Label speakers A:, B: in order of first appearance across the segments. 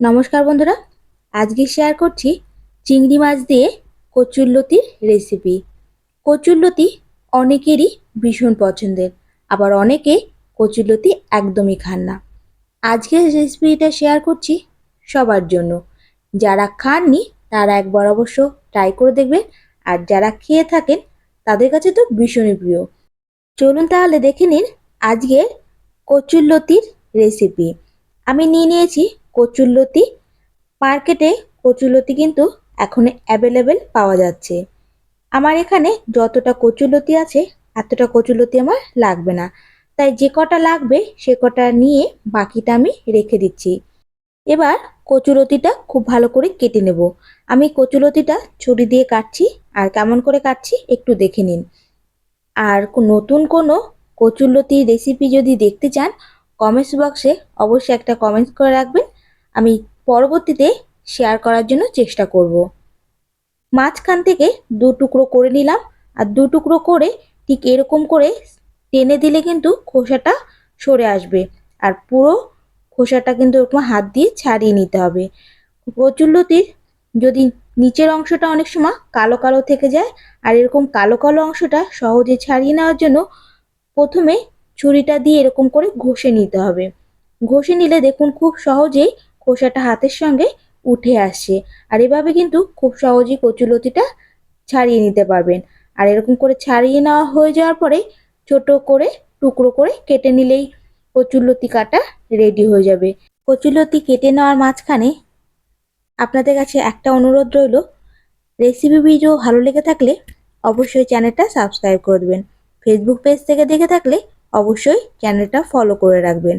A: নমস্কার বন্ধুরা, আজকে শেয়ার করছি চিংড়ি মাছ দিয়ে কচুরলতির রেসিপি কচুরলতি অনেকেরই ভীষণ পছন্দের, আবার অনেকে কচুরলতি একদমই খান না। আজকের রেসিপিটা শেয়ার করছি সবার জন্য। যারা খাননি, তারা একবার অবশ্য ট্রাই করে দেখবেন, আর যারা খেয়ে থাকেন, তাদের কাছে তো ভীষণই প্রিয়। চলুন তাহলে দেখে নিন আজকের কচুরলতির রেসিপি আমি নিয়ে নিয়েছি কচুরলতি। মার্কেটে কচুরলতি কিন্তু এখন অ্যাভেলেবেল পাওয়া যাচ্ছে। আমার এখানে যতটা কচুরলতি আছে, এতটা কচুরলতি আমার লাগবে না। তাই যে কটা লাগবে, সে কটা নিয়ে বাকিটা আমি রেখে দিচ্ছি। এবার কচুরতিটা খুব ভালো করে কেটে নেব। আমি কচুরতিটা ছুরি দিয়ে কাটছি, আর কেমন করে কাটছি একটু দেখে নিন। আর নতুন কোনো কচুরলতি রেসিপি যদি দেখতে চান কমেন্টস বক্সে অবশ্যই একটা কমেন্টস করে রাখবেন। আমি পরবর্তীতে শেয়ার করার জন্য চেষ্টা করব। মাঝখান থেকে দু টুকরো করে নিলাম, আর দু টুকরো করে ঠিক এরকম করে টেনে দিলে কিন্তু খোসাটা সরে আসবে, আর পুরো খোসাটা কিন্তু এরকম হাত দিয়ে ছাড়িয়ে নিতে হবে। কচুরলতির যদি নিচের অংশটা অনেক সময় কালো কালো থেকে যায়, আর এরকম কালো কালো অংশটা সহজে ছাড়িয়ে নেওয়ার জন্য প্রথমে ছুরিটা দিয়ে এরকম করে ঘষে নিতে হবে। ঘষে নিলে দেখুন খুব সহজেই খোসাটা হাতের সঙ্গে উঠে আসে। আর এভাবে কিন্তু খুব সহজেই কচুলতিটা ছাড়িয়ে নিতে পারবেন। আর এরকম করে ছাড়িয়ে নেওয়া হয়ে যাওয়ার পরে ছোট করে, টুকরো করে কেটে নিলেই কচুরলতি কাটা রেডি হয়ে যাবে। কচুলতি কেটে নেওয়ার মাঝখানে আপনাদের কাছে একটা অনুরোধ রইল। রেসিপি ভিডিও ভালো লেগে থাকলে অবশ্যই চ্যানেলটা সাবস্ক্রাইব করে দেবেন। ফেসবুক পেজ থেকে দেখে থাকলে অবশ্যই চ্যানেলটা ফলো করে রাখবেন।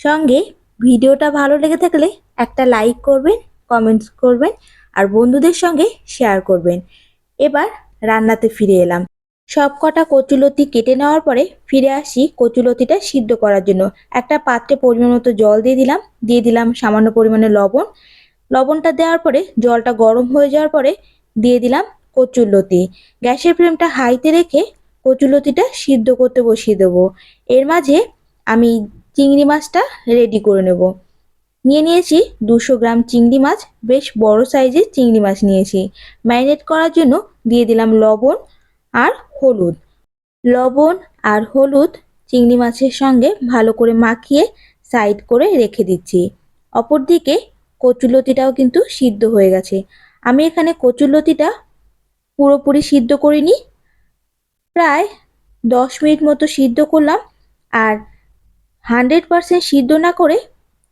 A: সঙ্গে ভিডিওটা ভালো লেগে থাকলে একটা লাইক করবেন কমেন্টস করবেন, আর বন্ধুদের সঙ্গে শেয়ার করবেন। এবার রান্নাতে ফিরে এলাম। সব কটা কচুলতি কেটে নেওয়ার পরে ফিরে আসি কচুলতিটা সিদ্ধ করার জন্য। একটা পাত্রে পরিমাণ মতো জল দিয়ে দিলাম। দিয়ে দিলাম সামান্য পরিমাণে লবণ। লবণটা দেওয়ার পরে জলটা গরম হয়ে যাওয়ার পরে দিয়ে দিলাম কচুরলতি গ্যাসের ফ্লেমটা হাইতে রেখে কচুলতিটা সিদ্ধ করতে বসিয়ে দেবো। এর মাঝে আমি চিংড়ি মাছটা রেডি করে নেব। নিয়ে নিয়েছি দুশো গ্রাম চিংড়ি মাছ, বেশ বড় সাইজের চিংড়ি মাছ নিয়েছি। ম্যারিনেট করার জন্য দিয়ে দিলাম লবণ আর হলুদ। লবণ আর হলুদ চিংড়ি মাছের সঙ্গে ভালো করে মাখিয়ে সাইড করে রেখে দিচ্ছি। অপরদিকে কচুলতিটাও কিন্তু সিদ্ধ হয়ে গেছে। আমি এখানে কচুলতিটা পুরোপুরি সিদ্ধ করিনি। প্রায় দশ মিনিট মতো সিদ্ধ করলাম আর হান্ড্রেড পারসেন্ট সিদ্ধ না করে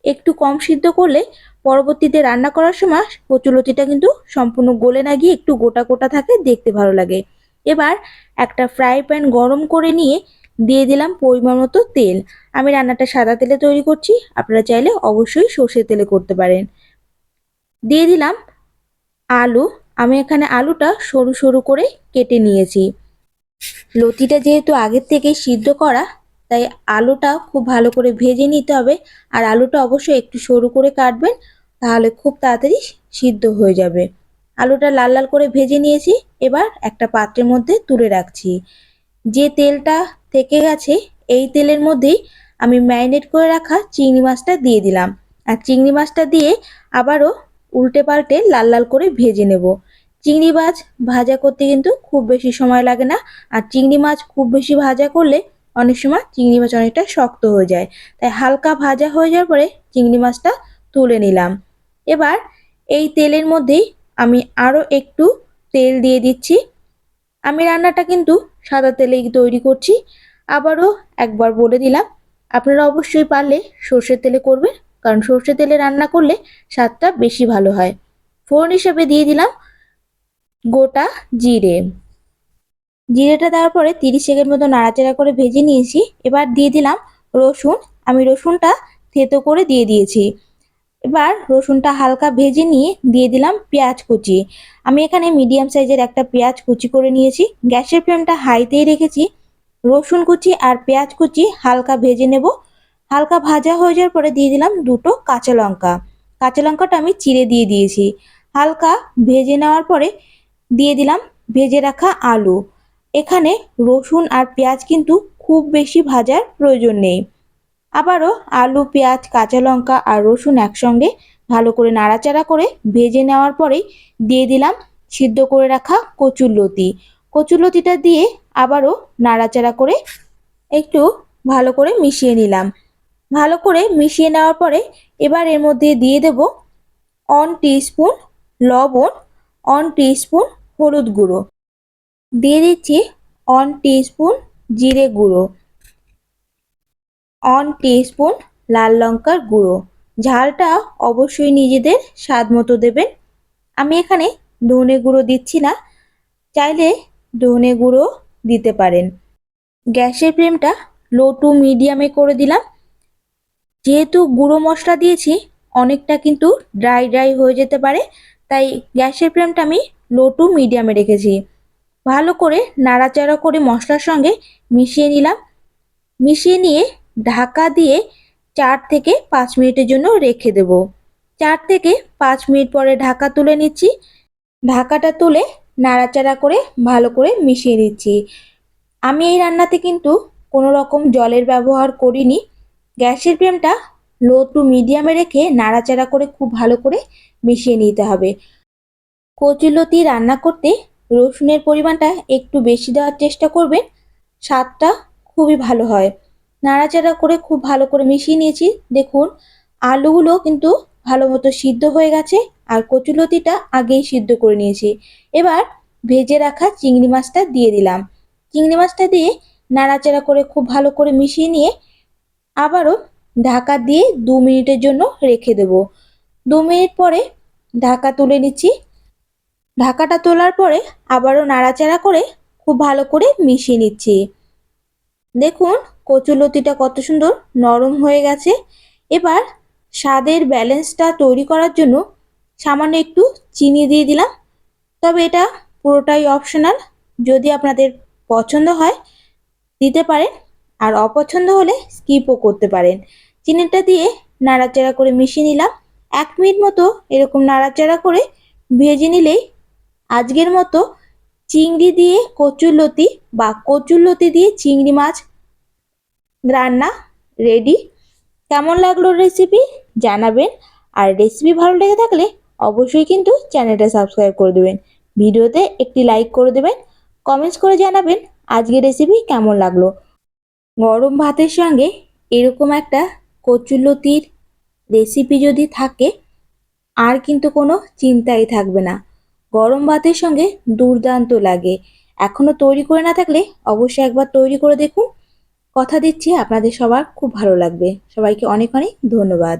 A: একটু কম সিদ্ধ করলে পরবর্তীতে রান্না করার সময় কচুলতিটা কিন্তু সম্পূর্ণ গলে না গিয়ে একটু গোটা গোটা থাকে, দেখতে ভালো লাগে। এবার একটা ফ্রাই প্যান গরম করে নিয়ে দিয়ে দিলাম পরিমাণ মতো তেল। আমি রান্নাটা সাদা তেলে তৈরি করছি, আপনারা চাইলে অবশ্যই সর্ষের তেলে করতে পারেন। দিয়ে দিলাম আলু। আমি এখানে আলুটা সরু সরু করে কেটে নিয়েছি। লতিটা যেহেতু আগের থেকে সিদ্ধ করা তাই আলুটা খুব ভালো করে ভেজে নিতে হবে। আর আলুটা অবশ্যই একটু সরু করে কাটবেন, তাহলে খুব তাড়াতাড়ি সিদ্ধ হয়ে যাবে। আলুটা লাল লাল করে ভেজে নিয়েছি, এবার একটা পাত্রের মধ্যে তুলে রাখছি। যে তেলটা থেকে গেছে, এই তেলের মধ্যেই আমি ম্যারিনেট করে রাখা চিংড়ি মাছটা দিয়ে দিলাম। আর চিংড়ি মাছটা দিয়ে আবারও উল্টে পাল্টে লাল লাল করে ভেজে নেব। চিংড়ি মাছ ভাজা করতে কিন্তু খুব বেশি সময় লাগে না। আর চিংড়ি মাছ খুব বেশি ভাজা করলে অনেক সময় চিংড়ি মাছ অনেকটা শক্ত হয়ে যায়। তাই হালকা ভাজা হয়ে যাওয়ার পরে চিংড়ি মাছটা তুলে নিলাম। এবার এই তেলের মধ্যেই আমি আরও একটু তেল দিয়ে দিচ্ছি। আমি রান্নাটা কিন্তু সাদা তেলেই তৈরি করছি। আবারও একবার বলে দিলাম, আপনারা অবশ্যই পারলে সর্ষের তেলে করবেন, কারণ সর্ষের তেলে রান্না করলে স্বাদটা বেশি ভালো হয়। ফোড়ন হিসেবে দিয়ে দিলাম গোটা জিরে। জিরেটা দেওয়ার পরে তিরিশ সেকেন্ড মতো নাড়াচাড়া করে ভেজে নিয়েছি। এবার দিয়ে দিলাম রসুন। আমি রসুনটা থেতো করে দিয়ে দিয়েছি। এবার রসুনটা হালকা ভেজে নিয়ে দিয়ে দিলাম পেঁয়াজ কুচি। আমি এখানে মিডিয়াম সাইজের একটা পেঁয়াজ কুচি করে নিয়েছি। গ্যাসের ফ্লেমটা হাইতেই রেখেছি। রসুন কুচি আর পেঁয়াজ কুচি হালকা ভেজে নেব। হালকা ভাজা হয়ে যাওয়ার পরে দিয়ে দিলাম দুটো কাঁচা লঙ্কা। কাঁচা লঙ্কাটা আমি চিড়ে দিয়ে দিয়েছি। হালকা ভেজে নেওয়ার পরে দিয়ে দিলাম ভেজে রাখা আলু। এখানে রসুন আর পেঁয়াজ কিন্তু খুব বেশি ভাজার প্রয়োজন নেই। আবারও আলু, পেঁয়াজ, কাঁচা লঙ্কা আর রসুন একসঙ্গে ভালো করে নাড়াচাড়া করে ভেজে নেওয়ার পরেই দিয়ে দিলাম সিদ্ধ করে রাখা কচুরলতি কচুরলতিটা দিয়ে আবারও নাড়াচাড়া করে একটু ভালো করে মিশিয়ে নিলাম। ভালো করে মিশিয়ে নেওয়ার পরে এবার এর মধ্যে দিয়ে দেব অন স্পুন লবণ অন স্পুন হলুদ গুঁড়ো। দিয়ে দিচ্ছি অন স্পুন জিরে গুঁড়ো অন স্পুন লাল লঙ্কার গুঁড়ো। ঝালটা অবশ্যই নিজেদের স্বাদ মতো দেবেন। আমি এখানে ধনে গুঁড়ো দিচ্ছি না, চাইলে ধনে গুঁড়ো দিতে পারেন। গ্যাসের ফ্লেমটা লো টু মিডিয়ামে করে দিলাম। যেহেতু গুঁড়ো মশলা দিয়েছি, অনেকটা কিন্তু ড্রাই ড্রাই হয়ে যেতে পারে, তাই গ্যাসের ফ্লেমটা আমি লো টু মিডিয়ামে রেখেছি। ভালো করে নাড়াচাড়া করে মশলার সঙ্গে মিশিয়ে নিলাম। মিশিয়ে নিয়ে ঢাকা দিয়ে চার থেকে পাঁচ মিনিটের জন্য রেখে দেব। চার থেকে পাঁচ মিনিট পরে ঢাকা তুলে নিচ্ছি। ঢাকাটা তুলে নাড়াচাড়া করে ভালো করে মিশিয়ে নিচ্ছি। আমি এই রান্নাতে কিন্তু কোনো রকম জলের ব্যবহার করিনি। গ্যাসের ফ্লেমটা লো টু মিডিয়ামে রেখে নাড়াচাড়া করে খুব ভালো করে মিশিয়ে নিতে হবে। কচুলতি রান্না করতে রসুনের পরিমাণটা একটু বেশি দেওয়ার চেষ্টা করবেন। স্বাদটা খুবই ভালো হয়। নাড়াচাড়া করে খুব ভালো করে মিশিয়ে নিয়েছি। দেখুন, আলুগুলো কিন্তু ভালো মতো সিদ্ধ হয়ে গেছে আর কচুলতিটা আগেই সিদ্ধ করে নিয়েছি। এবার ভেজে রাখা চিংড়ি মাছটা দিয়ে দিলাম। চিংড়ি মাছটা দিয়ে নাড়াচাড়া করে খুব ভালো করে মিশিয়ে নিয়ে আবারও ঢাকা দিয়ে দু মিনিটের জন্য রেখে দেব। দু মিনিট পরে ঢাকা তুলে নিচ্ছি। ঢাকাটা তোলার পরে আবারও নাড়াচাড়া করে খুব ভালো করে মিশিয়ে নিচ্ছি। দেখুন কচুলতিটা কত সুন্দর নরম হয়ে গেছে। এবার স্বাদের ব্যালেন্সটা তৈরি করার জন্য সামান্য একটু চিনি দিয়ে দিলাম। তবে এটা পুরোটাই অপশনাল। যদি আপনাদের পছন্দ হয়, দিতে পারেন। আর অপছন্দ হলে স্কিপও করতে পারেন। চিনিটা দিয়ে নাড়াচাড়া করে মিশিয়ে নিলাম। এক মিনিট মতো এরকম নাড়াচাড়া করে ভেজে নিলেই আজকের মতো চিংড়ি দিয়ে কচুরলতি বা কচুরলতি দিয়ে চিংড়ি মাছ রান্না রেডি কেমন লাগল রেসিপি জানাবেন। আর রেসিপি ভালো লেগে থাকলে অবশ্যই কিন্তু চ্যানেলটা সাবস্ক্রাইব করে দেবেন। ভিডিওতে একটি লাইক করে দেবেন। কমেন্টস করে জানাবেন আজকের রেসিপি কেমন লাগল। গরম ভাতের সঙ্গে এরকম একটা কচুলতির রেসিপি যদি থাকে, আর কিন্তু কোনো চিন্তাই থাকবে না। গরম ভাতের সঙ্গে দুর্দান্ত লাগে। এখনও তৈরি করে না থাকলে অবশ্যই একবার তৈরি করে দেখুন। কথা দিচ্ছি, আপনাদের সবার খুব ভালো লাগবে। সবাইকে অনেক অনেক ধন্যবাদ।